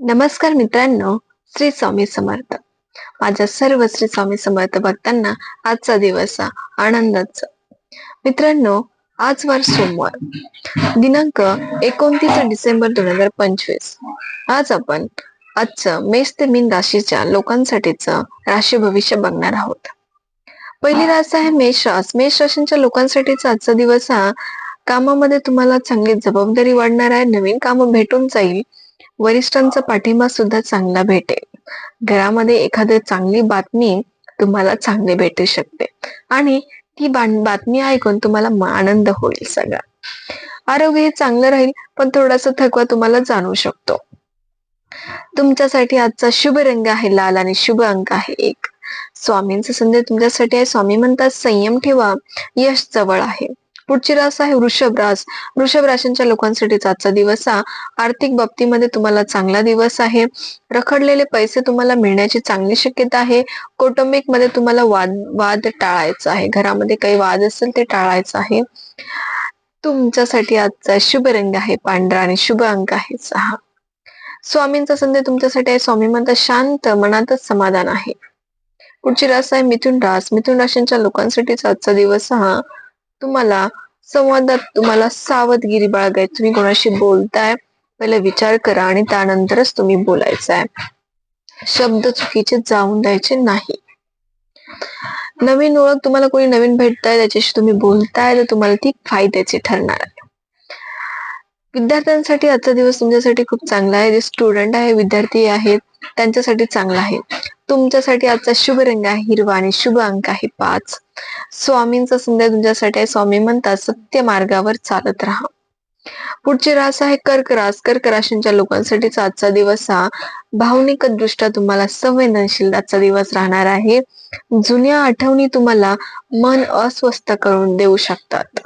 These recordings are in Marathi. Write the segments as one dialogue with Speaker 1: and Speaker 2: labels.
Speaker 1: नमस्कार मित्रांनो श्री स्वामी समर्थ. माझ्या सर्व श्री स्वामी समर्थ भक्तांना आजचा दिवस हा आनंदाचा. मित्रांनो आज वार सोमवार. दिनांक एकोणतीस डिसेंबर दोन हजार पंचवीस. आज आपण आजचं मेष ते मीन राशीच्या लोकांसाठीच राशी भविष्य बघणार आहोत. पहिली रास आहे मेष रास मेष राशींच्या लोकांसाठीचा आजचा दिवस हा कामामध्ये तुम्हाला चांगली जबाबदारी वाढणार आहे. नवीन काम भेटून जाईल. वरिष्ठांचा पाठिंबा सुद्धा चांगला भेटेल. घरामध्ये एखादी चांगली बातमी तुम्हाला चांगली भेटू शकते. आणि ती बातमी ऐकून तुम्हाला आनंद होईल सगळा. आरोग्य हे चांगलं राहील पण थोडासा थकवा तुम्हाला जाणू शकतो. तुमच्यासाठी आजचा शुभ रंग आहे लाल आणि शुभ अंक आहे एक. स्वामींचा संदेश तुमच्यासाठी आहे. स्वामी म्हणतात संयम ठेवा यश जवळ आहे. पुढची रास आहे वृषभ रास. वृषभ राशींच्या लोकांसाठीच आजचा दिवस हा आर्थिक बाबतीमध्ये तुम्हाला चांगला दिवस आहे. रखडलेले पैसे तुम्हाला मिळण्याची चांगली शक्यता आहे. कौटुंबिकमध्ये तुम्हाला वाद वाद टाळायचा आहे. घरामध्ये काही वाद असेल ते टाळायचं आहे. तुमच्यासाठी आजचा शुभ रंग आहे. पांढरा आणि शुभ अंक आहे. सहा. स्वामींचा संदेश तुमच्यासाठी आहे. स्वामी म्हणतात शांत मनातच समाधान आहे. पुढची रास आहे मिथुन रास. मिथुन राशींच्या लोकांसाठीचा आजचा दिवस हा तुम्हाला संवादात तुम्हाला सावधगिरी बाळगाय तुम्ही कोणाशी बोलताय पहिले विचार करा आणि त्यानंतरच तुम्ही बोलायचं आहे शब्द चुकीचे जाऊन द्यायचे नाही. नवीन ओळख तुम्हाला कोणी नवीन भेटताय त्याच्याशी तुम्ही बोलताय तर तुम्हाला ती फायद्याची ठरणार आहे. विद्यार्थ्यांसाठी आजचा दिवस तुमच्यासाठी खूप चांगला आहे. जे स्टुडंट आहे विद्यार्थी आहेत त्यांच्यासाठी चांगला आहे. तुमच्यासाठी आजचा शुभ रंग आहे. हिरवा आणि शुभ अंक आहे पाच. स्वामींचा संदेश तुमच्यासाठी आहे. स्वामी म्हणतात सत्य मार्गावर चालत राहा. पुढची रास आहे कर्क रास कर्क राशींच्या लोकांसाठीचा आजचा दिवस हा भावनिक दृष्ट्या तुम्हाला संवेदनशील आजचा दिवस राहणार आहे. जुन्या आठवणी तुम्हाला मन अस्वस्थ करून देऊ शकतात.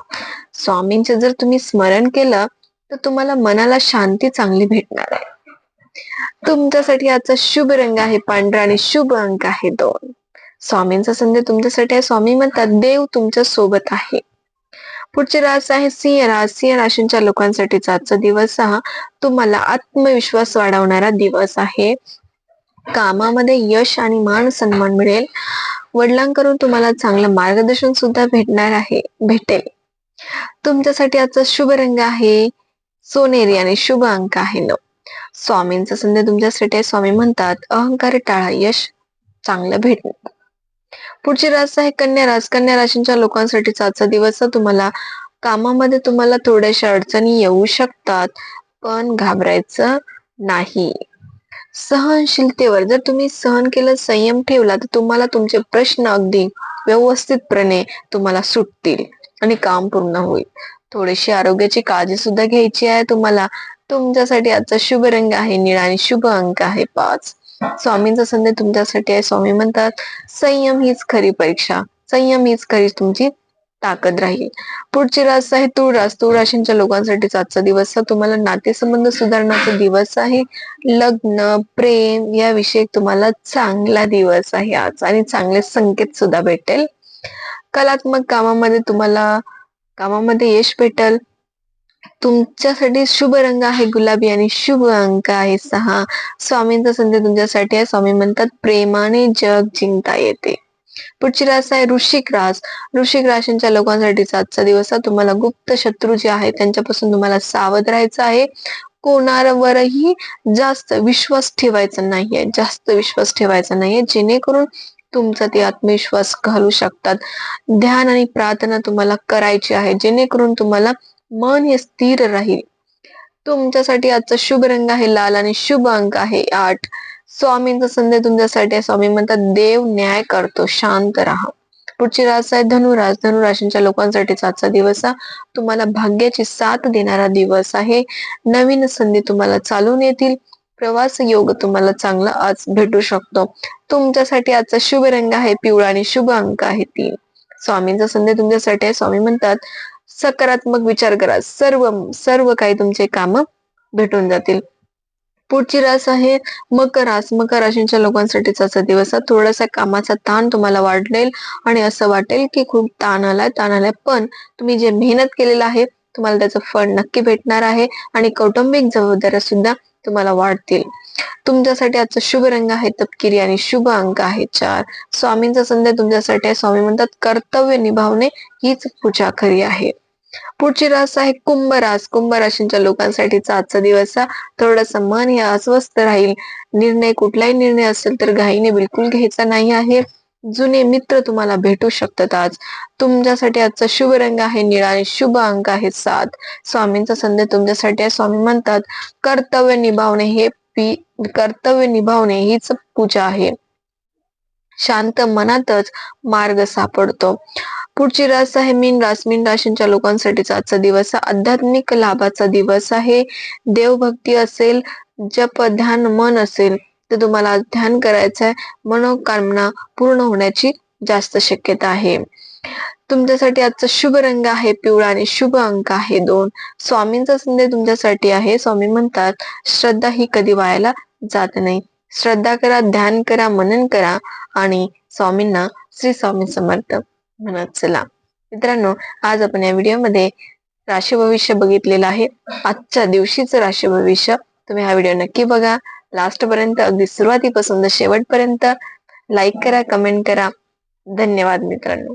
Speaker 1: स्वामींचे जर तुम्ही स्मरण केलं तर तुम्हाला मनाला शांती चांगली भेटणार आहे. तुमच्यासाठी आजचा शुभ रंग आहे पांढरा आणि शुभ अंक आहे दोन. स्वामींचा संदेश तुमच्यासाठी आहे. स्वामी म्हणतात देव तुमच्यासोबत आहे. पुढची रास आहे सिंह. रास सिंह राशींच्या लोकांसाठीचा आजचा दिवस हा तुम्हाला आत्मविश्वास वाढवणारा दिवस आहे. कामामध्ये यश आणि मान सन्मान मिळेल. वडिलांकडून तुम्हाला चांगलं मार्गदर्शन सुद्धा भेटणार आहे भेटेल. तुमच्यासाठी आजचा शुभ रंग आहे सोनेरी आणि शुभ अंक आहे नऊ. स्वामींचा संदेश तुमच्यासाठी स्वामी म्हणतात अहंकार टाळा यश चांगलं भेटणं पुढची रास आहे कन्या रास कन्या राशींच्या लोकांसाठीचा आजचा दिवस तुम्हाला कामामध्ये तुम्हाला थोड्याशा अडचणी येऊ शकतात पण घाबरायचं नाही. सहनशीलतेवर जर तुम्ही सहन केलं संयम ठेवला तर तुम्हाला तुमचे प्रश्न अगदी व्यवस्थितपणे तुम्हाला सुटतील आणि काम पूर्ण होईल. थोडीशी आरोग्याची काळजी सुद्धा घ्यायची आहे तुम्हाला. तुमच्यासाठी आजचा शुभ रंग आहे निळा आणि शुभ अंक आहे पाच. स्वामींचा संदेश तुमच्यासाठी आहे. स्वामी म्हणतात संयम हीच खरी परीक्षा. संयम हीच खरी तुमची ताकद राहील. पुढची रास आहे तुळरास. रास तुळ राशींच्या लोकांसाठी आजचा दिवस हा तुम्हाला नातेसंबंध सुधारण्याचा दिवस आहे. लग्न प्रेम या विषयी तुम्हाला चांगला दिवस आहे आज आणि चांगले संकेत सुद्धा भेटेल. कलात्मक कामामध्ये तुम्हाला कामामध्ये यश भेटल. तुमच्यासाठी शुभ रंग आहे गुलाबी आणि शुभ अंक आहे सहा. स्वामींचा संदेश तुमच्यासाठी आहे. स्वामी म्हणतात प्रेमाने जग जिंकता येते. पुढची रास आहे ऋषिक रास. ऋषिक राशींच्या लोकांसाठीचा आजचा दिवस तुम्हाला गुप्त शत्रू जे आहे त्यांच्यापासून तुम्हाला सावध राहायचं आहे. कोणावरही जास्त विश्वास ठेवायचा नाहीये. जास्त विश्वास ठेवायचा नाहीये. जेणेकरून तुमचा ते आत्मविश्वास घालू शकतात. ध्यान आणि प्रार्थना तुम्हाला करायची आहे. जेणेकरून तुम्हाला मन हे स्थिर राहील. तुमच्यासाठी आजचा शुभ रंग आहे लाल आणि शुभ अंक आहे आठ. स्वामींचा संदेश तुमच्यासाठी स्वामी म्हणतात देव न्याय करतो. शांत राहा. पुढची रास आहे धनुराज. धनुराशींच्या लोकांसाठीच आजचा दिवस हा तुम्हाला भाग्याची साथ देणारा दिवस आहे. नवीन संधी तुम्हाला चालून येतील. प्रवास योग तुम्हाला चांगला आज भेटू शकतो. तुमच्यासाठी आजचा शुभ रंग आहे पिवळा आणि शुभ अंक आहे तीन. स्वामींचा संदेश तुमच्यासाठी आहे. स्वामी म्हणतात सकारात्मक विचार करा. सर्व सर्व काही तुमचे काम भेटून जातील. पुढची रास आहे मकर रास. मकर राशींच्या लोकांसाठीचा दिवस थोडासा कामाचा ताण तुम्हाला वाढेल आणि असं वाटेल की खूप ताण आलाय ताण आलाय. पण तुम्ही जे मेहनत केलेलं आहे तुम्हाला त्याचं फळ नक्की भेटणार आहे. आणि कौटुंबिक जबाबदाऱ्या सुद्धा तुम्हाला वाढतील. तुमच्यासाठी आजचा शुभ रंग आहे तपकिरी आणि शुभ अंक आहे चार. स्वामींचा संदेश तुमच्यासाठी आहे. स्वामी म्हणतात कर्तव्य निभावणे हीच पूजा खरी आहे. पुढची रास आहे कुंभ रास. कुंभ राशींच्या लोकांसाठीचा आजचा दिवस हा थोडस मन हे अस्वस्थ राहील. निर्णय कुठलाही निर्णय असेल तर घाईने बिलकुल घ्यायचा नाही आहे. जुने मित्र तुम्हाला भेटू शकतात आज. तुमच्यासाठी आजचा शुभ रंग आहे निळा आणि शुभ अंक आहे सात. स्वामींचा संदेश तुमच्यासाठी आहे. स्वामी म्हणतात कर्तव्य निभावणे हे पी कर्तव्य निभावणे हीच पूजा आहे. शांत मनातच मार्ग सापडतो. पुढची रास आहे मीन रास. मीन राशींच्या लोकांसाठीचा आजचा दिवस आध्यात्मिक लाभाचा दिवस आहे. देवभक्ती असेल जप ध्यान मन असेल. तर तुम्हाला ध्यान करायचं आहे मनोकामना पूर्ण होण्याची जास्त शक्यता आहे. तुमच्यासाठी आजचा शुभ रंग आहे पिवळा आणि शुभ अंक आहे दोन. स्वामींचा संदेश तुमच्यासाठी आहे. स्वामी म्हणतात श्रद्धा ही कधी वायाला जात नाही. श्रद्धा करा ध्यान करा मनन करा आणि स्वामींना श्री स्वामी समर्थ म्हणत चला. मित्रांनो आज आपण या व्हिडिओमध्ये राशी भविष्य बघितलेलं आहे. आजच्या दिवशीचं राशी भविष्य तुम्ही हा व्हिडिओ नक्की बघा. लास्ट पर्यंत अगदी सुरुवातीपासून शेवटपर्यंत लाईक करा कमेंट करा. धन्यवाद मित्रांनो.